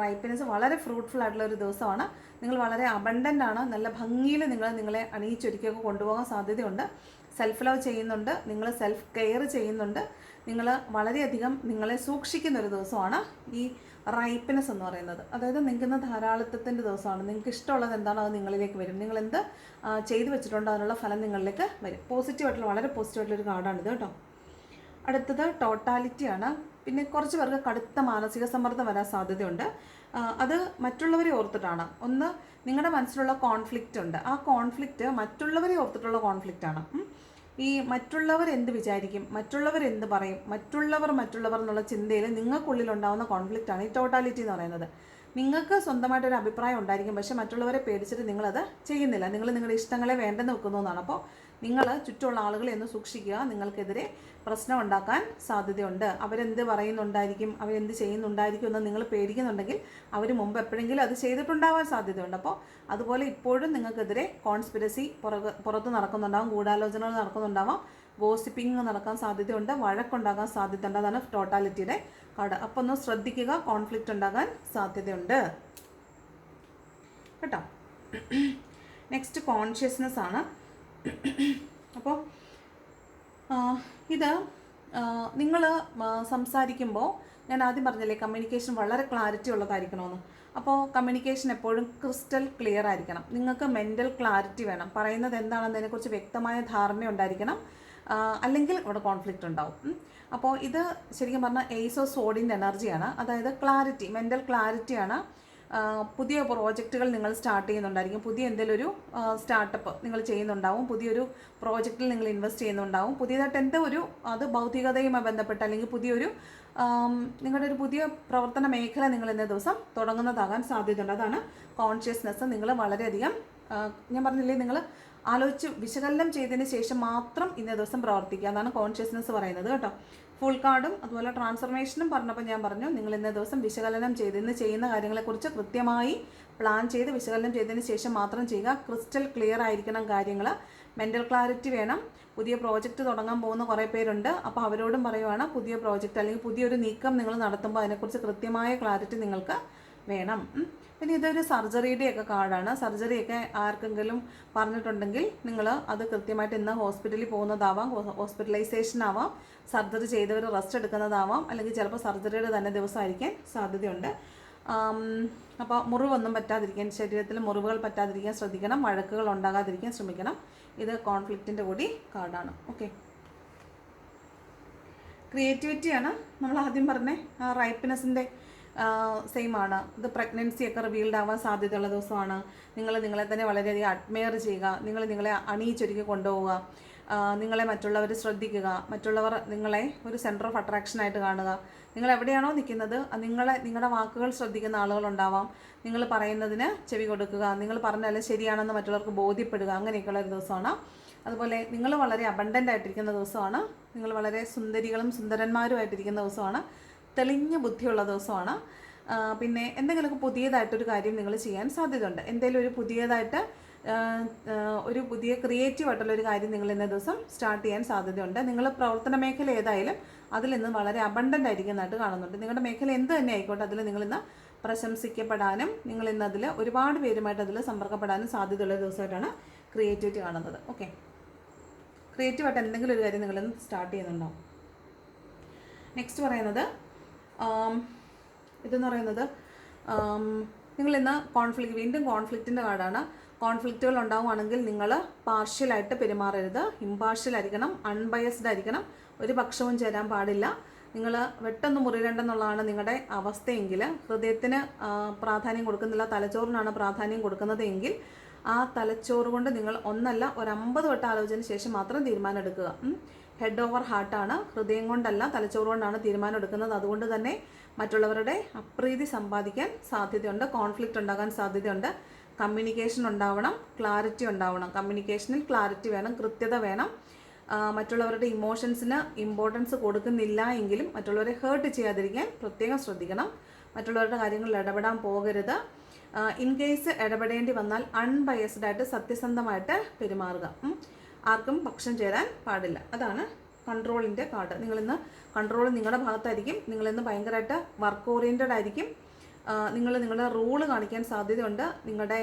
റൈപ്പിനെസ് വളരെ ഫ്രൂട്ട്ഫുൾ ആയിട്ടുള്ള ഒരു ദിവസമാണ്. നിങ്ങൾ വളരെ അബണ്ടന്റ് ആണ്. നല്ല ഭംഗിയിൽ നിങ്ങൾ നിങ്ങളെ അണിയിച്ചൊരുക്കിയൊക്കെ കൊണ്ടുപോകാൻ സാധ്യതയുണ്ട്. സെൽഫ് ലവ് ചെയ്യുന്നുണ്ട് നിങ്ങൾ സെൽഫ് കെയർ ചെയ്യുന്നുണ്ട്. നിങ്ങൾ വളരെയധികം നിങ്ങളെ സൂക്ഷിക്കുന്ന ഒരു ദിവസമാണ് ഈ റൈപ്പിനെസ് എന്ന് പറയുന്നത്. അതായത് നിങ്ങൾക്ക് ഇന്ന് ധാരാളിത്തത്തിന്റെ ദിവസമാണ്. നിങ്ങൾക്ക് ഇഷ്ടമുള്ളത് എന്താണോ അത് നിങ്ങളിലേക്ക് വരും. നിങ്ങൾ എന്ത് ചെയ്തു വെച്ചിട്ടുണ്ടോ അതിനുള്ള ഫലം നിങ്ങളിലേക്ക് വരും. പോസിറ്റീവായിട്ടുള്ള വളരെ പോസിറ്റീവായിട്ടുള്ള ഒരു കാർഡാണിത് കേട്ടോ. അടുത്തത് ടോട്ടാലിറ്റിയാണ് പിന്നെ കുറച്ച് പേർക്ക് കടുത്ത മാനസിക സമ്മർദ്ദം വരാൻ സാധ്യതയുണ്ട്. അത് മറ്റുള്ളവരെ ഓർത്തിട്ടാണ്. ഒന്ന് നിങ്ങളുടെ മനസ്സിലുള്ള കോൺഫ്ലിക്റ്റ് ഉണ്ട്. ആ കോൺഫ്ലിക്റ്റ് മറ്റുള്ളവരെ ഓർത്തിട്ടുള്ള കോൺഫ്ലിക്റ്റ് ആണ്. ഈ മറ്റുള്ളവർ എന്ത് വിചാരിക്കും? മറ്റുള്ളവർ എന്ത് പറയും? മറ്റുള്ളവർ മറ്റുള്ളവർ എന്നുള്ള ചിന്തയിൽ നിങ്ങൾക്കുള്ളിൽ ഉണ്ടാകുന്ന കോൺഫ്ലിക്റ്റ് ആണ് ഈ ടോട്ടാലിറ്റി എന്ന് പറയുന്നത്. നിങ്ങൾക്ക് സ്വന്തമായിട്ട് ഒരു അഭിപ്രായം ഉണ്ടായിരിക്കും. പക്ഷെ മറ്റുള്ളവരെ പേടിച്ചിട്ട് നിങ്ങളത് ചെയ്യുന്നില്ല. നിങ്ങൾ നിങ്ങളുടെ ഇഷ്ടങ്ങളെ വേണ്ടെന്ന് വെക്കുന്നു എന്നാണ്. അപ്പോൾ നിങ്ങൾ ചുറ്റുമുള്ള ആളുകളെ ഒന്ന് സൂക്ഷിക്കുക. നിങ്ങൾക്കെതിരെ പ്രശ്നം ഉണ്ടാക്കാൻ സാധ്യതയുണ്ട്. അവരെന്ത് പറയുന്നുണ്ടായിരിക്കും അവരെന്ത് ചെയ്യുന്നുണ്ടായിരിക്കും എന്ന് നിങ്ങൾ പേടിക്കുന്നുണ്ടെങ്കിൽ അവർ മുമ്പ് എപ്പോഴെങ്കിലും അത് ചെയ്തിട്ടുണ്ടാവാൻ സാധ്യതയുണ്ട്. അപ്പോൾ അതുപോലെ ഇപ്പോഴും നിങ്ങൾക്കെതിരെ കോൺസ്പിരസി പുറകെ പുറത്ത് നടക്കുന്നുണ്ടാവും. ഗൂഢാലോചനകൾ നടക്കുന്നുണ്ടാവാം. ഗോസിപ്പിംഗ് നടക്കാൻ സാധ്യതയുണ്ട്. വഴക്കുണ്ടാകാൻ സാധ്യതയുണ്ട്. അതാണ് ടോട്ടാലിറ്റിയുടെ കട. അപ്പോൾ ഒന്ന് ശ്രദ്ധിക്കുക. കോൺഫ്ലിക്റ്റ് ഉണ്ടാകാൻ സാധ്യതയുണ്ട്. കേട്ടോ? <clears throat> നെക്സ്റ്റ് കോൺഷ്യസ്നെസ് ആണ് അപ്പോൾ ഇത് നിങ്ങൾ സംസാരിക്കുമ്പോൾ ഞാൻ ആദ്യം പറഞ്ഞല്ലേ കമ്മ്യൂണിക്കേഷൻ വളരെ ക്ലാരിറ്റി ഉള്ളതായിരിക്കണമെന്ന് അപ്പോൾ കമ്മ്യൂണിക്കേഷൻ എപ്പോഴും ക്രിസ്റ്റൽ ക്ലിയർ ആയിരിക്കണം. നിങ്ങൾക്ക് മെന്റൽ ക്ലാരിറ്റി വേണം. പറയുന്നത് എന്താണെന്നതിനെക്കുറിച്ച് വ്യക്തമായ ധാരണ ഉണ്ടായിരിക്കണം. അല്ലെങ്കിൽ അവിടെ കോൺഫ്ലിക്റ്റ് ഉണ്ടാവും. അപ്പോൾ ഇത് ശരിക്കും പറഞ്ഞാൽ എയ്സ് സോഡിന്റെ എനർജിയാണ് അതായത് ക്ലാരിറ്റി മെന്റൽ ക്ലാരിറ്റിയാണ് പുതിയ പ്രോജക്റ്റുകൾ നിങ്ങൾ സ്റ്റാർട്ട് ചെയ്യുന്നുണ്ടായിരിക്കും. പുതിയ എന്തെങ്കിലും ഒരു സ്റ്റാർട്ടപ്പ് നിങ്ങൾ ചെയ്യുന്നുണ്ടാവും. പുതിയൊരു പ്രോജക്റ്റിൽ നിങ്ങൾ ഇൻവെസ്റ്റ് ചെയ്യുന്നുണ്ടാവും. പുതിയതായിട്ട് എന്തോ ഒരു അത് ഭൗതികതയുമായി ബന്ധപ്പെട്ട് അല്ലെങ്കിൽ പുതിയൊരു നിങ്ങളുടെ ഒരു പുതിയ പ്രവർത്തന മേഖല നിങ്ങൾ ഇന്നേ ദിവസം തുടങ്ങുന്നതാകാൻ സാധ്യതയുണ്ട്. അതാണ് കോൺഷ്യസ്നെസ് നിങ്ങൾ വളരെയധികം ഞാൻ പറഞ്ഞില്ലേ നിങ്ങൾ ആലോചിച്ച് വിശകലനം ചെയ്തതിന് ശേഷം മാത്രം ഇന്നേ ദിവസം പ്രവർത്തിക്കുക. അതാണ് കോൺഷ്യസ്നെസ് പറയുന്നത് കേട്ടോ. ഫുൾ കാർഡും അതുപോലെ ട്രാൻസ്ഫർമേഷനും പറഞ്ഞപ്പോൾ ഞാൻ പറഞ്ഞു നിങ്ങൾ ഇന്നേ ദിവസം വിശകലനം ചെയ്ത് ഇന്ന് ചെയ്യുന്ന കാര്യങ്ങളെക്കുറിച്ച് കൃത്യമായി പ്ലാൻ ചെയ്ത് വിശകലനം ചെയ്തതിന് ശേഷം മാത്രം ചെയ്യുക. ക്രിസ്റ്റൽ ക്ലിയർ ആയിരിക്കണം കാര്യങ്ങൾ മെന്റൽ ക്ലാരിറ്റി വേണം. പുതിയ പ്രോജക്റ്റ് തുടങ്ങാൻ പോകുന്ന കുറേ പേരുണ്ട്. അപ്പോൾ അവരോടും പറയുവാണ് പുതിയ പ്രോജക്റ്റ് അല്ലെങ്കിൽ പുതിയൊരു നീക്കം നിങ്ങൾ നടത്തുമ്പോൾ അതിനെക്കുറിച്ച് കൃത്യമായ ക്ലാരിറ്റി നിങ്ങൾക്ക് വേണം. പിന്നെ ഇതൊരു സർജറിയുടെയൊക്കെ കാർഡാണ്. സർജറിയൊക്കെ ആർക്കെങ്കിലും പറഞ്ഞിട്ടുണ്ടെങ്കിൽ നിങ്ങൾ അത് കൃത്യമായിട്ട് ഇന്ന് ഹോസ്പിറ്റലിൽ പോകുന്നതാവാം. ഹോസ്പിറ്റലൈസേഷൻ ആവാം. സർജറി ചെയ്തവർ റെസ്റ്റ് എടുക്കുന്നതാവാം. അല്ലെങ്കിൽ ചിലപ്പോൾ സർജറിയുടെ തന്നെ ദിവസമായിരിക്കാൻ സാധ്യതയുണ്ട്. അപ്പോൾ മുറിവൊന്നും പറ്റാതിരിക്കാൻ ശരീരത്തിൽ മുറിവുകൾ പറ്റാതിരിക്കാൻ ശ്രദ്ധിക്കണം. വഴക്കുകൾ ഉണ്ടാകാതിരിക്കാൻ ശ്രമിക്കണം. ഇത് കോൺഫ്ലിക്റ്റിന്റെ കൂടി കാർഡാണ്. ഓക്കെ. ക്രിയേറ്റിവിറ്റിയാണ്. നമ്മൾ ആദ്യം പറഞ്ഞ റൈപ്പ്നെസ്സിന്റെ സെയിം ആണ്. ഇത് പ്രഗ്നൻസി ഒക്കെ റിവീൽഡ് ആവാൻ സാധ്യതയുള്ള ദിവസമാണ്. നിങ്ങൾ നിങ്ങളെ തന്നെ വളരെയധികം അഡ്മയർ ചെയ്യുക. നിങ്ങൾ നിങ്ങളെ അണിയിച്ചൊരുക്കി കൊണ്ടുപോവുക. നിങ്ങളെ മറ്റുള്ളവർ ശ്രദ്ധിക്കുക. മറ്റുള്ളവർ നിങ്ങളെ ഒരു സെന്റർ ഓഫ് അട്രാക്ഷൻ ആയിട്ട് കാണുക. നിങ്ങൾ എവിടെയാണോ നിൽക്കുന്നത് നിങ്ങളെ നിങ്ങളുടെ വാക്കുകൾ ശ്രദ്ധിക്കുന്ന ആളുകളുണ്ടാവാം നിങ്ങൾ പറയുന്നതിന് ചെവി കൊടുക്കുക. നിങ്ങൾ പറഞ്ഞാൽ ശരിയാണെന്ന് മറ്റുള്ളവർക്ക് ബോധ്യപ്പെടുക. അങ്ങനെയൊക്കെയുള്ള ഒരു ദിവസമാണ്. അതുപോലെ നിങ്ങൾ വളരെ അബണ്ടന്റ് ആയിട്ടിരിക്കുന്ന ദിവസമാണ്. നിങ്ങൾ വളരെ സുന്ദരികളും സുന്ദരന്മാരുമായിട്ടിരിക്കുന്ന ദിവസമാണ്. തെളിഞ്ഞ ബുദ്ധിയുള്ള ദിവസമാണ്. പിന്നെ എന്തെങ്കിലുമൊക്കെ പുതിയതായിട്ടൊരു കാര്യം നിങ്ങൾ ചെയ്യാൻ സാധ്യതയുണ്ട്. എന്തെങ്കിലും ഒരു പുതിയതായിട്ട് ഒരു പുതിയ ക്രിയേറ്റീവ് ആയിട്ടുള്ള ഒരു കാര്യം നിങ്ങൾ ഇന്ന ദിവസം സ്റ്റാർട്ട് ചെയ്യാൻ സാധ്യതയുണ്ട്. നിങ്ങൾ പ്രവർത്തന മേഖല ഏതായാലും അതിൽ നിന്ന് വളരെ അബണ്ടന്റ് ആയിരിക്കുന്നതായിട്ട് കാണുന്നുണ്ട്. നിങ്ങളുടെ മേഖല എന്ത് തന്നെ ആയിക്കോട്ടെ അതിൽ നിങ്ങൾ ഇന്ന് പ്രശംസിക്കപ്പെടാനും നിങ്ങൾ ഇന്ന് അതിൽ ഒരുപാട് പേരുമായിട്ട് അതിൽ സമ്പർക്കപ്പെടാനും സാധ്യതയുള്ള ദിവസമായിട്ടാണ് ക്രിയേറ്റിവിറ്റി കാണുന്നത്. ഓക്കെ ക്രിയേറ്റീവായിട്ട് എന്തെങ്കിലും ഒരു കാര്യം നിങ്ങളിന്ന് സ്റ്റാർട്ട് ചെയ്യുന്നുണ്ടാവും നെക്സ്റ്റ് പറയുന്നത് ഇതെന്ന് പറയുന്നത് നിങ്ങൾ ഇന്ന് കോൺഫ്ലിക്റ്റ് വീണ്ടും കോൺഫ്ലിക്റ്റിന്റെ കാർഡാണ് കോൺഫ്ലിക്റ്റുകൾ ഉണ്ടാവുകയാണെങ്കിൽ നിങ്ങൾ പാർഷ്യലായിട്ട് പെരുമാറരുത്. ഇമ്പാർഷ്യൽ ആയിരിക്കണം അൺബയസ്ഡ് ആയിരിക്കണം. ഒരു പക്ഷവും ചേരാൻ പാടില്ല. നിങ്ങൾ വെട്ടൊന്ന് മുറിയിടേണ്ടെന്നുള്ളതാണ് നിങ്ങളുടെ അവസ്ഥയെങ്കിൽ ഹൃദയത്തിന് പ്രാധാന്യം കൊടുക്കുന്നില്ല തലച്ചോറിനാണ് പ്രാധാന്യം കൊടുക്കുന്നത് എങ്കിൽ ആ തലച്ചോറ് കൊണ്ട് നിങ്ങൾ ഒന്നല്ല ഒരു അമ്പത് വട്ടം ആലോചന ശേഷം മാത്രം തീരുമാനം എടുക്കുക ഹെഡ് ഓവർ ഹാർട്ടാണ് ഹൃദയം കൊണ്ടല്ല തലച്ചോറ് കൊണ്ടാണ് തീരുമാനം എടുക്കുന്നത്. അതുകൊണ്ട് തന്നെ മറ്റുള്ളവരുടെ അപ്രീതി സമ്പാദിക്കാൻ സാധ്യതയുണ്ട് കോൺഫ്ലിക്റ്റ് ഉണ്ടാകാൻ സാധ്യതയുണ്ട്. കമ്മ്യൂണിക്കേഷൻ ഉണ്ടാവണം ക്ലാരിറ്റി ഉണ്ടാവണം. കമ്മ്യൂണിക്കേഷനിൽ ക്ലാരിറ്റി വേണം കൃത്യത വേണം. മറ്റുള്ളവരുടെ ഇമോഷൻസിന് ഇമ്പോർട്ടൻസ് കൊടുക്കുന്നില്ല എങ്കിലും മറ്റുള്ളവരെ ഹേർട്ട് ചെയ്യാതിരിക്കാൻ പ്രത്യേകം ശ്രദ്ധിക്കണം. മറ്റുള്ളവരുടെ കാര്യങ്ങളിൽ ഇടപെടാൻ പോകരുത്. ഇൻ കേസ് ഇടപെടേണ്ടി വന്നാൽ അൺബയസ്ഡ് ആയിട്ട് സത്യസന്ധമായിട്ട് പെരുമാറുക. ആർക്കും പക്ഷം ചേരാൻ പാടില്ല. അതാണ് കൺട്രോളിന്റെ കാർഡ്. നിങ്ങളിന്ന് കൺട്രോൾ നിങ്ങളുടെ ഭാഗത്തായിരിക്കും. നിങ്ങളിന്ന് ഭയങ്കരമായിട്ട് വർക്ക് ഓറിയന്റഡ് ആയിരിക്കും. നിങ്ങൾ നിങ്ങളുടെ റൂൾ കാണിക്കാൻ സാധ്യതയുണ്ട്. നിങ്ങളുടെ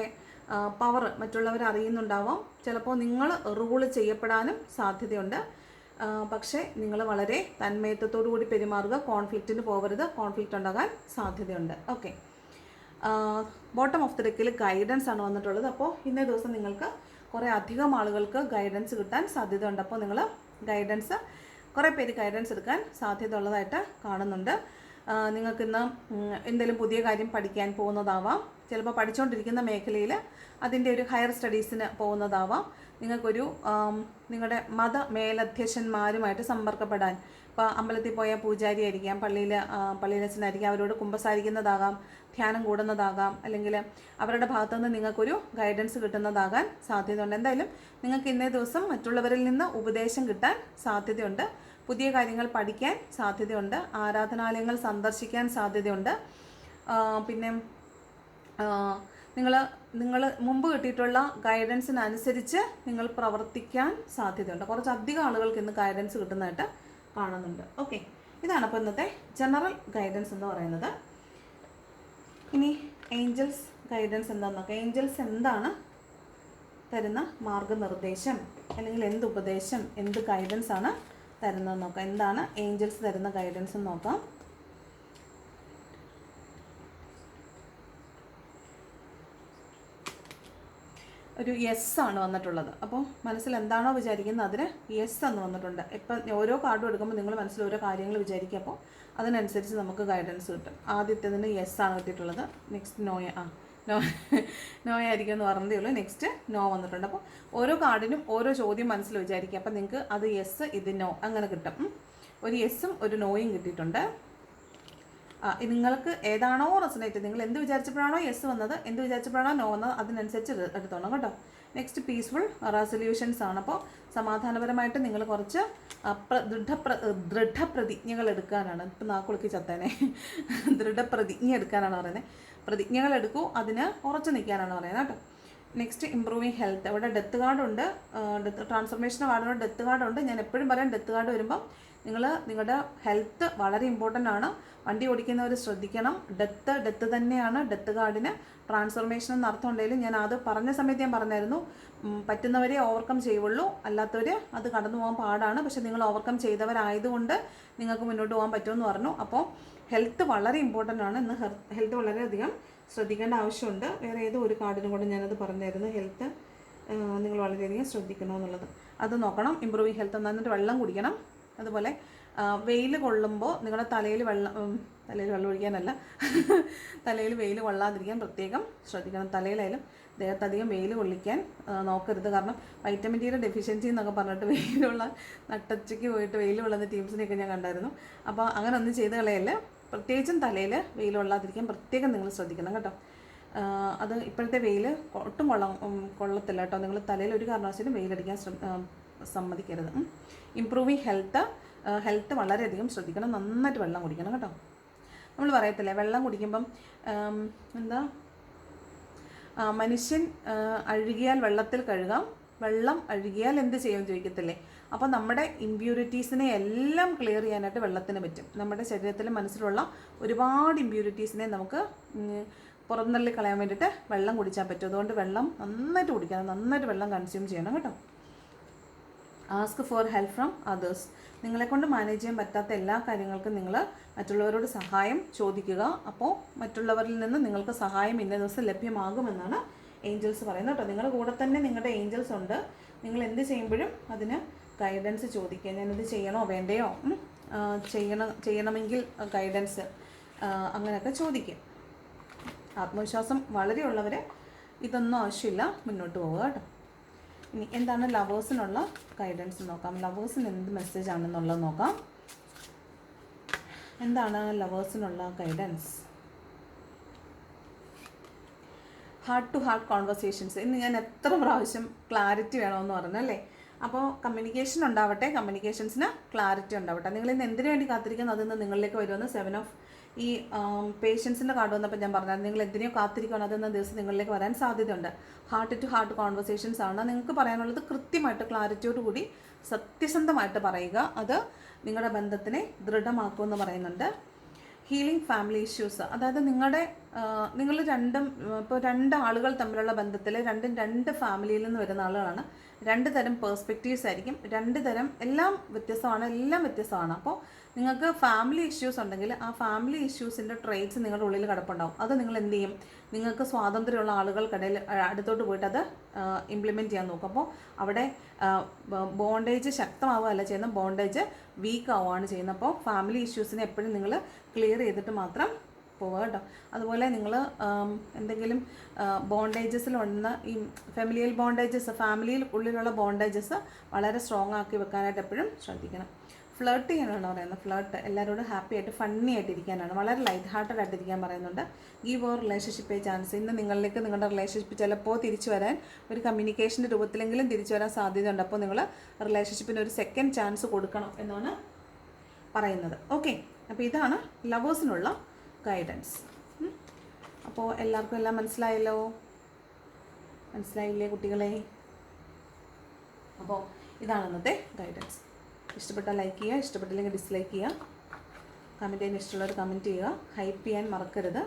പവർ മറ്റുള്ളവർ അറിയുന്നുണ്ടാവാം. ചിലപ്പോൾ നിങ്ങൾ റൂൾ ചെയ്യപ്പെടാനും സാധ്യതയുണ്ട്. പക്ഷേ നിങ്ങൾ വളരെ തന്മയത്വത്തോടു കൂടി പെരുമാറുക. കോൺഫ്ലിക്റ്റിന് പോകരുത് കോൺഫ്ലിക്റ്റ് ഉണ്ടാകാൻ സാധ്യതയുണ്ട്. ഓക്കെ. ബോട്ടം ഓഫ് ദ ഡെക്കിൽ ഗൈഡൻസ് ആണ് വന്നിട്ടുള്ളത്. അപ്പോൾ ഇന്നേ ദിവസം നിങ്ങൾക്ക് കുറേ അധികം ആളുകൾക്ക് ഗൈഡൻസ് കിട്ടാൻ സാധ്യതയുണ്ട്. അപ്പോൾ നിങ്ങൾ ഗൈഡൻസ് കുറേ പേര് ഗൈഡൻസ് എടുക്കാൻ സാധ്യത ഉള്ളതായിട്ട് കാണുന്നുണ്ട് നിങ്ങൾക്കിന്ന് എന്തെങ്കിലും പുതിയ കാര്യം പഠിക്കാൻ പോകുന്നതാവാം. ചിലപ്പോൾ പഠിച്ചുകൊണ്ടിരിക്കുന്ന മേഖലയിൽ അതിന്റെ ഒരു ഹയർ സ്റ്റഡീസിന് പോകുന്നതാവാം. നിങ്ങൾക്കൊരു നിങ്ങളുടെ മത മേലധ്യക്ഷന്മാരുമായിട്ട് സമ്പർക്കപ്പെടാൻ ഇപ്പോൾ അമ്പലത്തിൽ പോയ പൂജാരി ആയിരിക്കാം പള്ളിയിൽ പള്ളിയിലച്ഛനായിരിക്കാം അവരോട് കുമ്പസാരിക്കുന്നതാകാം ധ്യാനം കൂടുന്നതാകാം അല്ലെങ്കിൽ അവരുടെ ഭാഗത്തുനിന്ന് നിങ്ങൾക്കൊരു ഗൈഡൻസ് കിട്ടുന്നതാകാൻ സാധ്യതയുണ്ട്. എന്തായാലും നിങ്ങൾക്ക് ഇന്നേ ദിവസം മറ്റുള്ളവരിൽ നിന്ന് ഉപദേശം കിട്ടാൻ സാധ്യതയുണ്ട്. പുതിയ കാര്യങ്ങൾ പഠിക്കാൻ സാധ്യതയുണ്ട്. ആരാധനാലയങ്ങൾ സന്ദർശിക്കാൻ സാധ്യതയുണ്ട്. പിന്നെ നിങ്ങൾ നിങ്ങൾ മുമ്പ് കിട്ടിയിട്ടുള്ള ഗൈഡൻസിനനുസരിച്ച് നിങ്ങൾ പ്രവർത്തിക്കാൻ സാധ്യതയുണ്ട്. കുറച്ചധികം ആളുകൾക്ക് ഇന്ന് ഗൈഡൻസ് കിട്ടുന്നതായിട്ട് കാണുന്നുണ്ട്. ഓക്കെ ഇതാണ് അപ്പോൾ ഇന്നത്തെ ജനറൽ ഗൈഡൻസ് എന്ന് പറയുന്നത്. ഇനി ഏഞ്ചൽസ് ഗൈഡൻസ് എന്താണെന്നൊക്കെ ഏഞ്ചൽസ് എന്താണ് തരുന്ന മാർഗനിർദ്ദേശം? അല്ലെങ്കിൽ എന്ത് ഉപദേശം എന്ത് ഗൈഡൻസ് ആണ് തരുന്നത് നോക്കാം. എന്താണ് ഏഞ്ചൽസ് തരുന്ന ഗൈഡൻസ് നോക്കാം. ഒരു യെസ് ആണ് വന്നിട്ടുള്ളത്. അപ്പോൾ മനസ്സിൽ എന്താണോ വിചാരിക്കുന്നത് അതിന് യെസ് എന്ന് വന്നിട്ടുണ്ട്. ഇപ്പം ഓരോ കാർഡും എടുക്കുമ്പോൾ നിങ്ങൾ മനസ്സിൽ ഓരോ കാര്യങ്ങൾ വിചാരിക്കുക അപ്പോൾ അതിനനുസരിച്ച് നമുക്ക് ഗൈഡൻസ് കിട്ടും. ആദ്യത്തേതിന് യെസ് ആണ് കിട്ടിയിട്ടുള്ളത്. നെക്സ്റ്റ് നോയ ആ നോ നോ <laughs> ആയിരിക്കും എന്ന് പറഞ്ഞതേ ഉള്ളൂ. നെക്സ്റ്റ് നോ വന്നിട്ടുണ്ട്. അപ്പോൾ ഓരോ കാർഡിനും ഓരോ ചോദ്യം മനസ്സിൽ വിചാരിക്കുക അപ്പോൾ നിങ്ങൾക്ക് അത് യെസ് ഇത് നോ അങ്ങനെ കിട്ടും. ഒരു യെസ്സും ഒരു നോയും കിട്ടിയിട്ടുണ്ട്. നിങ്ങൾക്ക് ഏതാണോ റെസനേറ്റ് നിങ്ങൾ എന്ത് വിചാരിച്ചപ്പോഴാണോ യെസ് വന്നത് എന്ത് വിചാരിച്ചപ്പോഴാണോ നോ വന്നത് അതിനനുസരിച്ച് എടു- എടുത്തോണം കേട്ടോ. നെക്സ്റ്റ് പീസ്ഫുൾ റെസൊല്യൂഷൻസ് ആണ്. അപ്പോൾ സമാധാനപരമായിട്ട് നിങ്ങൾ കുറച്ച് ദൃഢ പ്ര- ദൃഢപ്ര ദൃഢപ്രതിജ്ഞകൾ എടുക്കാനാണ്. ഇപ്പം നാക്കുളുക്കി ചത്തേനെ. <laughs> ദൃഢപ്രതിജ്ഞ എടുക്കാനാണ് പറയുന്നത് പ്രതിജ്ഞകൾ എടുക്കൂ അതിന് ഉറച്ചു നിൽക്കാനാണ് പറയുന്നത് കേട്ടോ. നെക്സ്റ്റ് ഇമ്പ്രൂവിങ് ഹെൽത്ത് അവിടെ ഡെത്ത് കാർഡുണ്ട് ഡെത്ത് ട്രാൻസ്ഫർമേഷൻ കാർഡുണ്ട് ഡെത്ത് കാർഡുണ്ട് ഞാൻ എപ്പോഴും പറയാം ഡെത്ത് കാർഡ് വരുമ്പം നിങ്ങൾ നിങ്ങളുടെ ഹെൽത്ത് വളരെ ഇമ്പോർട്ടന്റ് ആണ്. വണ്ടി ഓടിക്കുന്നവർ ശ്രദ്ധിക്കണം. ഡെത്ത് ഡെത്ത് തന്നെയാണ്. ഡെത്ത് കാർഡിന് ട്രാൻസ്ഫോർമേഷൻ എന്ന അർത്ഥം ഉണ്ടെങ്കിലും ഞാൻ അത് പറഞ്ഞ സമയത്ത് ഞാൻ പറഞ്ഞായിരുന്നു. പറ്റുന്നവരെ ഓവർകം ചെയ്യുള്ളൂ. അല്ലാത്തവർ അത് കടന്നു പോകാൻ പാടാണ്. പക്ഷെ നിങ്ങൾ ഓവർകം ചെയ്തവരായതുകൊണ്ട് നിങ്ങൾക്ക് മുന്നോട്ട് പോകാൻ പറ്റുമെന്ന് പറഞ്ഞു. അപ്പോൾ ഹെൽത്ത് വളരെ ഇമ്പോർട്ടന്റ് ആണ്. ഇന്ന് ഹെൽത്ത് വളരെയധികം ശ്രദ്ധിക്കേണ്ട ആവശ്യമുണ്ട്. വേറെ ഏതോ ഒരു കാർഡിനും കൂടെ ഞാനത് പറഞ്ഞായിരുന്നു. ഹെൽത്ത് നിങ്ങൾ വളരെയധികം ശ്രദ്ധിക്കണമെന്നുള്ളത്. അത് നോക്കണം. ഇമ്പ്രൂവിങ് ഹെൽത്ത് എന്നിട്ട് വെള്ളം കുടിക്കണം. അതുപോലെ വെയിൽ കൊള്ളുമ്പോൾ നിങ്ങളുടെ തലയിൽ വെള്ളം തലയിൽ വെള്ളം ഒഴിക്കാനല്ല <laughs> തലയിൽ വെയിൽ കൊള്ളാതിരിക്കാൻ പ്രത്യേകം ശ്രദ്ധിക്കണം. തലയിലായാലും ദേഹത്തധികം വെയിൽ കൊള്ളിക്കാൻ നോക്കരുത്. കാരണം വൈറ്റമിൻ ഡിയുടെ ഡെഫിഷ്യൻസി എന്നൊക്കെ പറഞ്ഞിട്ട് വെയിലുള്ള നട്ടച്ചയ്ക്ക് പോയിട്ട് വെയിൽ കൊള്ളുന്ന ടീംസിനെയൊക്കെ ഞാൻ കണ്ടായിരുന്നു. അപ്പോൾ അങ്ങനെ ഒന്നും ചെയ്ത് കളയല്ല. പ്രത്യേകിച്ചും തലയിൽ വെയിൽ കൊള്ളാതിരിക്കാൻ പ്രത്യേകം നിങ്ങൾ ശ്രദ്ധിക്കണം കേട്ടോ. അത് ഇപ്പോഴത്തെ വെയിൽ ഒട്ടും കൊള്ള കൊള്ളത്തില്ല കേട്ടോ. നിങ്ങൾ തലയിൽ ഒരു കാരണവശാലും വെയിലടിക്കാൻ ശ്രമ സമ്മതിക്കരുത്. ഇമ്പ്രൂവിങ് ഹെൽത്ത് ഹെൽത്ത് വളരെയധികം ശ്രദ്ധിക്കണം. നന്നായിട്ട് വെള്ളം കുടിക്കണം കേട്ടോ. നമ്മൾ പറയത്തില്ലേ വെള്ളം കുടിക്കുമ്പം എന്താ? മനുഷ്യൻ അഴുകിയാൽ വെള്ളത്തിൽ കഴുകാം. വെള്ളം അഴുകിയാൽ എന്ത് ചെയ്യുമെന്ന് ചോദിക്കത്തില്ലേ? അപ്പോൾ നമ്മുടെ ഇമ്പ്യൂരിറ്റീസിനെ എല്ലാം ക്ലിയർ ചെയ്യാനായിട്ട് വെള്ളത്തിന് പറ്റും. നമ്മുടെ ശരീരത്തിൽ മനസ്സിലുള്ള ഒരുപാട് ഇമ്പ്യൂരിറ്റീസിനെ നമുക്ക് പുറന്തള്ളി കളയാൻ വേണ്ടിയിട്ട് വെള്ളം കുടിച്ചാൽ പറ്റും. അതുകൊണ്ട് വെള്ളം നന്നായിട്ട് കുടിക്കണം. നന്നായിട്ട് വെള്ളം കൺസ്യൂം ചെയ്യണം കേട്ടോ. Ask for help from others. നിങ്ങളെക്കൊണ്ട് manage ചെയ്യാൻ പറ്റാത്ത എല്ലാ കാര്യങ്ങൾക്കും നിങ്ങൾ മറ്റുള്ളവരോട് സഹായം ചോദിക്കുക. അപ്പോൾ മറ്റുള്ളവരിൽ നിന്ന് നിങ്ങൾക്ക് സഹായം ഇന്ന ദിവസം ലഭ്യമാകുമെന്നാണ് ഏഞ്ചൽസ് പറയുന്നത് കേട്ടോ. നിങ്ങളുടെ കൂടെ തന്നെ നിങ്ങളുടെ ഏഞ്ചൽസ് ഉണ്ട്. നിങ്ങൾ എന്ത് ചെയ്യുമ്പോഴും അതിന് ഗൈഡൻസ് ചോദിക്കുക. ഞാനിത് ചെയ്യണോ വേണ്ടയോ? ചെയ്യണം ചെയ്യണമെങ്കിൽ ഗൈഡൻസ് അങ്ങനെയൊക്കെ ചോദിക്കും. ആത്മവിശ്വാസം വളരെ ഉള്ളവർ ഇതൊന്നും ആവശ്യമില്ല. മുന്നോട്ട് പോവുക കേട്ടോ. ഇനി എന്താണ് ലവേഴ്സിനുള്ള ഗൈഡൻസ് നോക്കാം. ലവേഴ്സിന് എന്ത് മെസ്സേജ് ആണെന്നുള്ളത് നോക്കാം. എന്താണ് ലവേഴ്സിനുള്ള guidance heart to heart conversations ഇന്ന് ഞാൻ എത്ര പ്രാവശ്യം ക്ലാരിറ്റി വേണമെന്ന് പറഞ്ഞല്ലേ അപ്പോൾ കമ്മ്യൂണിക്കേഷൻ ഉണ്ടാവട്ടെ കമ്മ്യൂണിക്കേഷൻസിന് ക്ലാരിറ്റി ഉണ്ടാവട്ടെ. നിങ്ങൾ ഇന്ന് എന്തിനു വേണ്ടി കാത്തിരിക്കുന്നത് അതിന്ന് നിങ്ങളിലേക്ക് വരുമെന്ന് സെവൻ ഓഫ് ഈ പേഷ്യൻസിന്റെ കാർഡ് വന്നപ്പോൾ ഞാൻ പറഞ്ഞത് നിങ്ങൾ എന്തിനെയോ കാത്തിരിക്കുകയാണ്. അതെന്ന ദിവസം നിങ്ങളിലേക്ക് വരാൻ സാധ്യതയുണ്ട്. ഹാർട്ട് ടു ഹാർട്ട് കോൺവെർസേഷൻസ് ആണ്. നിങ്ങൾക്ക് പറയാനുള്ളത് കൃത്യമായിട്ട് ക്ലാരിറ്റിയോട് കൂടി സത്യസന്ധമായിട്ട് പറയുക. അത് നിങ്ങളുടെ ബന്ധത്തിനെ ദൃഢമാക്കുമെന്ന് പറയുന്നുണ്ട്. ഹീലിംഗ് ഫാമിലി ഇഷ്യൂസ് അതായത് നിങ്ങളുടെ നിങ്ങൾ രണ്ടും ഇപ്പോൾ രണ്ട് ആളുകൾ തമ്മിലുള്ള ബന്ധത്തിൽ രണ്ടും രണ്ട് ഫാമിലിയിൽ നിന്ന് വരുന്ന ആളുകളാണ്. രണ്ട് തരം പേഴ്സ്പെക്റ്റീവ്സ് ആയിരിക്കും. രണ്ട് തരം എല്ലാം വ്യത്യസ്തമാണ്. എല്ലാം വ്യത്യസ്തമാണ്. അപ്പോൾ നിങ്ങൾക്ക് ഫാമിലി ഇഷ്യൂസ് ഉണ്ടെങ്കിൽ ആ ഫാമിലി ഇഷ്യൂസിന്റെ ട്രേറ്റ്സ് നിങ്ങളുടെ ഉള്ളിൽ കിടപ്പുണ്ടാവും. അത് നിങ്ങൾ എന്ത് ചെയ്യും? നിങ്ങൾക്ക് സ്വാതന്ത്ര്യമുള്ള ആളുകൾക്കിടയിൽ അടുത്തോട്ട് പോയിട്ട് അത് ഇംപ്ലിമെന്റ് ചെയ്യാൻ നോക്കും. അപ്പോൾ അവിടെ ബോണ്ടേജ് ശക്തമാവുകയല്ല ചെയ്യുന്ന ബോണ്ടേജ് വീക്ക് ആവുകയാണ് ചെയ്യുന്നത്. അപ്പോൾ ഫാമിലി ഇഷ്യൂസിനെ എപ്പോഴും നിങ്ങൾ ക്ലിയർ ചെയ്തിട്ട് മാത്രം പോവുക കേട്ടോ. അതുപോലെ നിങ്ങൾ എന്തെങ്കിലും ബോണ്ടേജസിൽ വന്ന ഈ ഫെമിലിയൽ ബോണ്ടേജസ് ഫാമിലിയിൽ ഉള്ളിലുള്ള ബോണ്ടേജസ് വളരെ സ്ട്രോങ് ആക്കി വെക്കാനായിട്ട് എപ്പോഴും ശ്രദ്ധിക്കണം. ഫ്ലേർട്ട് ചെയ്യാനാണ് പറയുന്നത്. ഫ്ലേർട്ട് എല്ലാവരോടും ഹാപ്പി ആയിട്ട് ഫണ്ണി ആയിട്ട് ഇരിക്കാനാണ്. വളരെ ലൈറ്റ് ഹാർട്ടഡ് ആയിട്ട് ഇരിക്കാൻ പറയുന്നുണ്ട്. ഗീവ് ഓർ റിലേഷൻഷിപ്പ് ചാൻസ് ഇന്ന് നിങ്ങളിലേക്ക് നിങ്ങളുടെ റിലേഷൻഷിപ്പ് ചിലപ്പോൾ തിരിച്ചു വരാൻ ഒരു കമ്മ്യൂണിക്കേഷന്റെ രൂപത്തിലെങ്കിലും തിരിച്ചു വരാൻ സാധ്യതയുണ്ട്. അപ്പോൾ നിങ്ങൾ റിലേഷൻഷിപ്പിന് ഒരു സെക്കൻഡ് ചാൻസ് കൊടുക്കണം എന്നാണ് പറയുന്നത്. ഓക്കെ അപ്പോൾ ഇതാണ് ലവേഴ്സിനുള്ള ഗൈഡൻസ് അപ്പോൾ എല്ലാവർക്കും എല്ലാം മനസ്സിലായല്ലോ? മനസ്സിലായില്ലേ കുട്ടികളെ? അപ്പോൾ ഇതാണ് ഇന്നത്തെ ഗൈഡൻസ് ഇഷ്ടപ്പെട്ടാൽ ലൈക്ക് ചെയ്യുക ഇഷ്ടപ്പെട്ടില്ലെങ്കിൽ ഡിസ്ലൈക്ക് ചെയ്യുക. കമന്റ് ചെയ്യാൻ ഇഷ്ടമുള്ളവർ കമന്റ് ചെയ്യുക. ഹൈപ്പ് ചെയ്യാൻ മറക്കരുത്.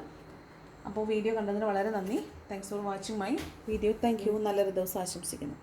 അപ്പോൾ വീഡിയോ കണ്ടതിന് വളരെ നന്ദി. Thanks for watching my video thank you നല്ലൊരു ദിവസം ആശംസിക്കുന്നു.